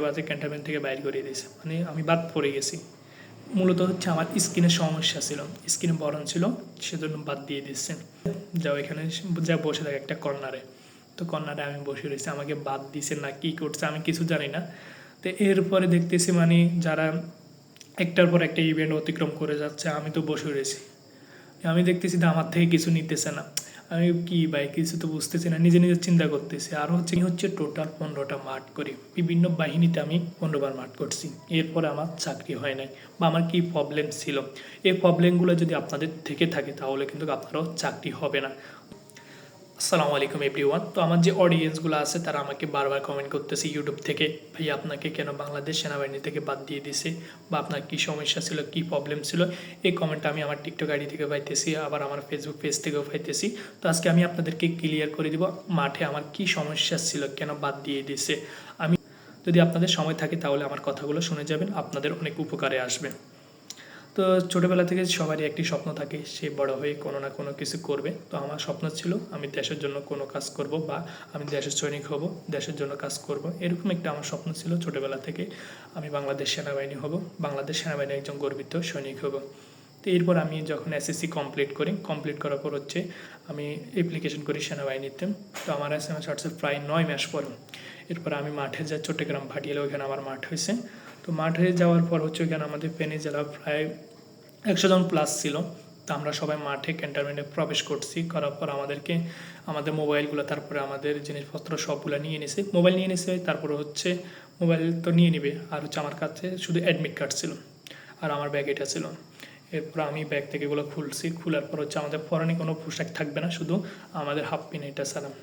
বাজে ক্যান্টারমেন্ট থেকে বাইর করে দিয়েছে। মানে আমি বাদ পড়ে গেছি। মূলত হচ্ছে আমার স্কিনের সমস্যা ছিল। স্কিনে বরণ ছিল, সেজন্য বাদ দিয়ে দিচ্ছে যাও এখানে, যা বসে থাকে একটা কর্নারে। তো কর্নারে আমি বসে রয়েছি। আমাকে বাদ দিছে না, কি করছে আমি কিছু জানি না। তো এরপরে দেখতেছি মানে যারা একটার পর একটা ইভেন্ট অতিক্রম করে যাচ্ছে, আমি তো বসে রয়েছি। আমি দেখতেছি যে আমার থেকে কিছু নিতেছে না। আমি কি বাইক কিছু তো বুঝতেছি না, নিজে নিজে চিন্তা করতেছি। আর হচ্ছে হচ্ছে টোটাল পনেরোটা মাঠ করে। বিভিন্ন বাহিনীতে আমি পনেরোবার মাঠ করছি। এরপর আমার চাকরি হয় নাই বা আমার কি প্রবলেম ছিল। এই প্রবলেমগুলো যদি আপনাদের থেকে থাকে, তাহলে কিন্তু আপনারও চাকরি হবে না। আসসালামু আলাইকুম এভরিওয়ান তো আমার যে অডিয়েন্সগুলো আছে, তারা আমাকে বারবার কমেন্ট করতেছে ইউটিউব থেকে, ভাই, আপনাকে কেন বাংলাদেশ সেনাবাহিনী থেকে বাদ দিয়ে দিছে? বা আপনার কী সমস্যা ছিল? কী প্রবলেম ছিল? এই কমেন্টটা আমি আমার টিকটক আইডি থেকে পাইতেছি, আবার আমার ফেসবুক পেজ থেকেও পাইতেছি। তো আজকে আমি আপনাদেরকে ক্লিয়ার করে দিব, মাঠে আমার কি সমস্যা ছিল, কেন বাদ দিয়ে দিছে? আমি যদি আপনাদের সময় থাকে, তাহলে আমার কথাগুলো শুনে যাবেন, আপনাদের অনেক উপকারে আসবে। তো ছোটোবেলা থেকে সবারই একটি স্বপ্ন থাকে, সে বড় হয়ে কোনো না কোনো কিছু করবে। তো আমার স্বপ্ন ছিল, আমি দেশের জন্য কোনো কাজ করব বা আমি দেশের সৈনিক হব, দেশের জন্য কাজ করব। এরকম একটা আমার স্বপ্ন ছিল ছোটোবেলা থেকে, আমি বাংলাদেশ সেনাবাহিনী হব, বাংলাদেশ সেনাবাহিনী একজন গর্বিত সৈনিক হব। তো এরপর আমি যখন এসএসসি কমপ্লিট করি কমপ্লিট করার পর হচ্ছে আমি অ্যাপ্লিকেশন করি সেনাবাহিনীতে। তো আমার এস এম এস প্রায় নয় মাস পর। এরপর আমি মাঠে যাই চট্টগ্রাম ভাটিয়ালে ওইখানে আমার মাঠ হয়েছে। তো মাঠে যাওয়ার পর হচ্ছে ওইখানে আমাদের ফেনী জেলা প্রায় একশো জন প্লাস ছিল। তো আমরা সবাই মাঠে ক্যান্টনমেন্টে প্রবেশ করছি। করার পর আমাদেরকে, আমাদের মোবাইলগুলো তারপরে আমাদের জিনিসপত্র সবগুলো নিয়ে নিছে। মোবাইল নিয়ে নিছে, তারপরে হচ্ছে মোবাইল তো নিয়ে নিবে। আর হচ্ছে আমার কাছে শুধু অ্যাডমিট কার্ড ছিল। আর আমার ব্যাগ এটা ছিল। এরপর আমি ব্যাগ থেকে এগুলো খুলছি। খোলার পর হচ্ছে আমাদের পরনে কোনো পোশাক থাকবে না। শুধু আমাদের হাফ পিন এটা সালাম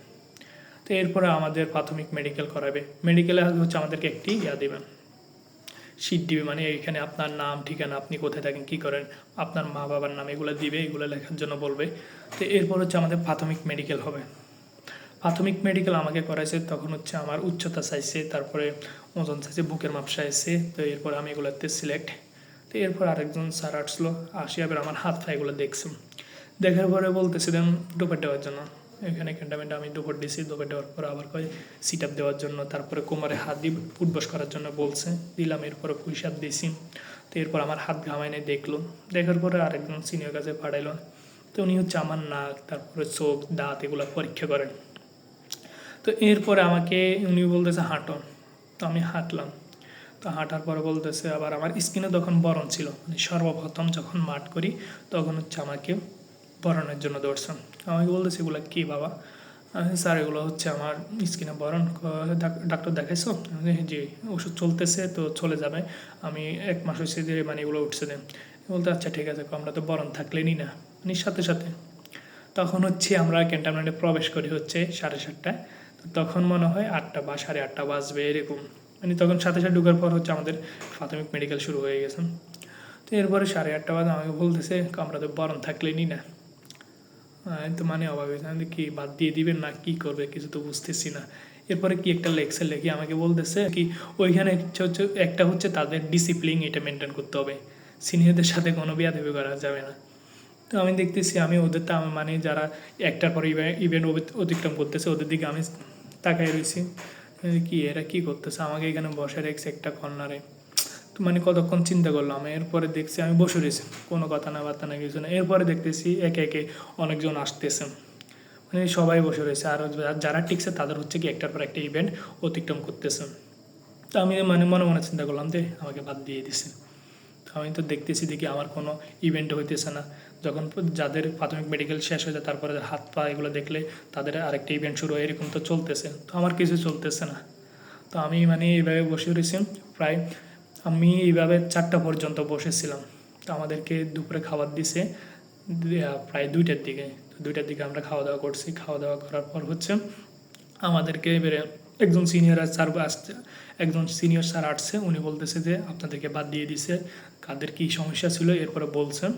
তো এরপরে আমাদের প্রাথমিক মেডিকেল করাবে। মেডিকেলে হচ্ছে আমাদেরকে একটি ইয়া দেবেন শীট দিবে মানে এখানে আপনার নাম, ঠিকানা, আপনি কোথায় থাকেন, কী করেন, আপনার মা বাবার নাম, এগুলো দিবে, এগুলো লেখার জন্য বলবে। তো এরপর হচ্ছে আমাদের প্রাথমিক মেডিকেল হবে। প্রাথমিক মেডিকেল আমাকে করাইছে, তখন হচ্ছে আমার উচ্চতা চাইছে, তারপরে ওজন চাইছে, বুকের মাপ চাইছে, তো এরপর আমি এগুলোতে সিলেক্ট তো এরপর আরেকজন স্যার আসলো আসি আমার হাত পা এগুলো দেখছি। দেখার পরে বলতেছে, দেন ডোপার দেওয়ার জন্য। এখানে ক্যান্টামেন্টে আমি দুপুর দিয়েছি দুপুর দেওয়ার পর আবার কয় সিট আপ দেওয়ার জন্য, তারপরে কোমরে হাত দিয়ে উঠবস করার জন্য বলছে, দিলাম, এরপরে পুঁইশাপ দিয়েছি তো এরপর আমার হাত ঘামায় নিয়ে দেখল। দেখার পরে আরেকজন সিনিয়র কাছে পাঠাইলো। তো উনি হচ্ছে আমার নাক, তারপরে চোখ, দাঁত এগুলো পরীক্ষা করেন। তো এরপরে আমাকে উনি বলতেছে, হাঁটো। তো আমি হাঁটলাম। তো হাঁটার পরে বলতেছে, আবার আমার স্কিনে তখন বরণ ছিল। মানে সর্বপ্রথম যখন মাঠ করি, তখন হচ্ছে আমাকে বরণের জন্য দৌড়ছেন আমাকে বলতেছে, এগুলো কী বাবা? স্যার, এগুলো হচ্ছে আমার স্কিনে বরণ ডাক্তার দেখাইছো? জি, ওষুধ চলতেছে তো চলে যাবে। আমি এক মাস হয়েছে যে মানে এগুলো উঠছে দেন বলতে আচ্ছা ঠিক আছে, আমরা তো বরণ থাকলেনই না। মানে সাথে সাথে। তখন হচ্ছে আমরা ক্যান্টনমেন্টে প্রবেশ করি হচ্ছে সাড়ে সাতটায়। তো তখন মনে হয় আটটা বা সাড়ে আটটা বাজবে এরকম। মানে তখন সাথে সাথে ঢোকার পর হচ্ছে আমাদের প্রাথমিক মেডিকেল শুরু হয়ে গেছে। তো এরপরে সাড়ে আটটা বাজে আমাকে বলতেছে, আমরা তো বরণ থাকলেনই না। তো মানে অভাবে আমি কি বাদ দিয়ে দিবেন না, কি করবে কিছু তো বুঝতেছি না। এরপরে কি একটা লেকচার লেখি, আমাকে বলতেছে কি ওইখানে হচ্ছে একটা হচ্ছে তাদের ডিসিপ্লিন এটা মেনটেন করতে হবে। সিনিয়রদের সাথে কোনো বিয়াদবি করা যাবে না। তো আমি দেখতেছি, আমি ওদের তো মানে যারা একটার পর ইভেন্ট অতিক্রম করতেছে, ওদের দিকে আমি তাকাই রয়েছি কি, এরা কি করতেছে? আমাকে এখানে বসে রেখেছে একটা কর্নারে। মানে কতক্ষণ চিন্তা করলাম, এরপরে দেখছি আমি বসে রয়েছি, কোনো কথা না বার্তা না কিছু না। এরপরে দেখতেছি একে একে অনেকজন আসতেছে। মানে সবাই বসে রয়েছে, আর যারা টিকছে তাদের হচ্ছে কি একটার পর একটা ইভেন্ট অতিক্রম করতেছে। তো আমি মানে মনে মনে চিন্তা করলাম যে আমাকে বাদ দিয়ে দিছে। তো আমি তো দেখতেছি দেখি আমার কোনো ইভেন্ট হইতেছে না। যখন যাদের প্রাথমিক মেডিকেল শেষ হয়ে যায়, তারপরে হাত পা এগুলো দেখলে তাদের আরেকটা ইভেন্ট শুরু হয়, এরকম তো চলতেছে। তো আমার কিছু চলতেছে না। তো আমি মানে এইভাবে বসে রয়েছি, প্রায় আমি এইভাবে চারটা পর্যন্ত বসেছিলাম। তো আমাদেরকে দুপুরে খাবার দিছে প্রায় দুইটার দিকে। তো দুইটার দিকে আমরা খাওয়া দাওয়া করছি। খাওয়া দাওয়া করার পর হচ্ছে আমাদেরকে এবারে একজন সিনিয়র স্যার আসছে, একজন সিনিয়র স্যার আসছে। উনি বলতেছে যে, আপনাদেরকে বাদ দিয়ে দিছে। কাদের কী সমস্যা ছিল? এরপরে বলছেন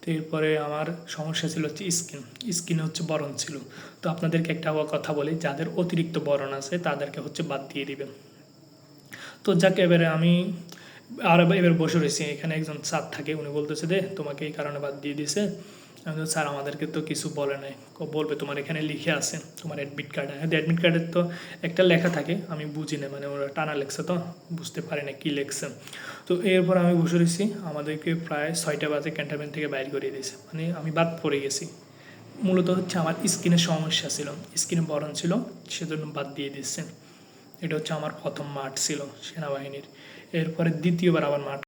তো এরপরে আমার সমস্যা ছিল হচ্ছে স্কিন স্কিনে হচ্ছে বরণ ছিল। তো আপনাদেরকে একটা কথা বলি, যাদের অতিরিক্ত বরণ আছে, তাদেরকে হচ্ছে বাদ দিয়ে দিবেন তো যাকে, এবারে আমি আর এবার বসে রয়েছি, এখানে একজন স্যার থাকে, উনি বলতেছে, দে, তোমাকে এই কারণে বাদ দিয়ে দিছে আমি স্যার, আমাদেরকে তো কিছু বলে নাই। বলবে, তোমার এখানে লিখে আছে, তোমার অ্যাডমিট কার্ডে অ্যাডমিট কার্ডের তো একটা লেখা থাকে, আমি বুঝি না মানে ওরা টানা লেখছে তো, বুঝতে পারি না কী লেখছে। তো এরপর আমি বসে রয়েছি, আমাদেরকে প্রায় ছয়টা বাজে ক্যান্টনমেন্ট থেকে বাইর করিয়ে দিয়েছে মানে আমি বাদ পড়ে গেছি। মূলত হচ্ছে আমার স্কিনের সমস্যা ছিল, স্কিনে বরণ ছিল, সেজন্য বাদ দিয়ে দিচ্ছে এটা হচ্ছে আমার প্রথম মাঠ ছিল সেনাবাহিনীর। এরপরে দ্বিতীয়বার আবার মাঠ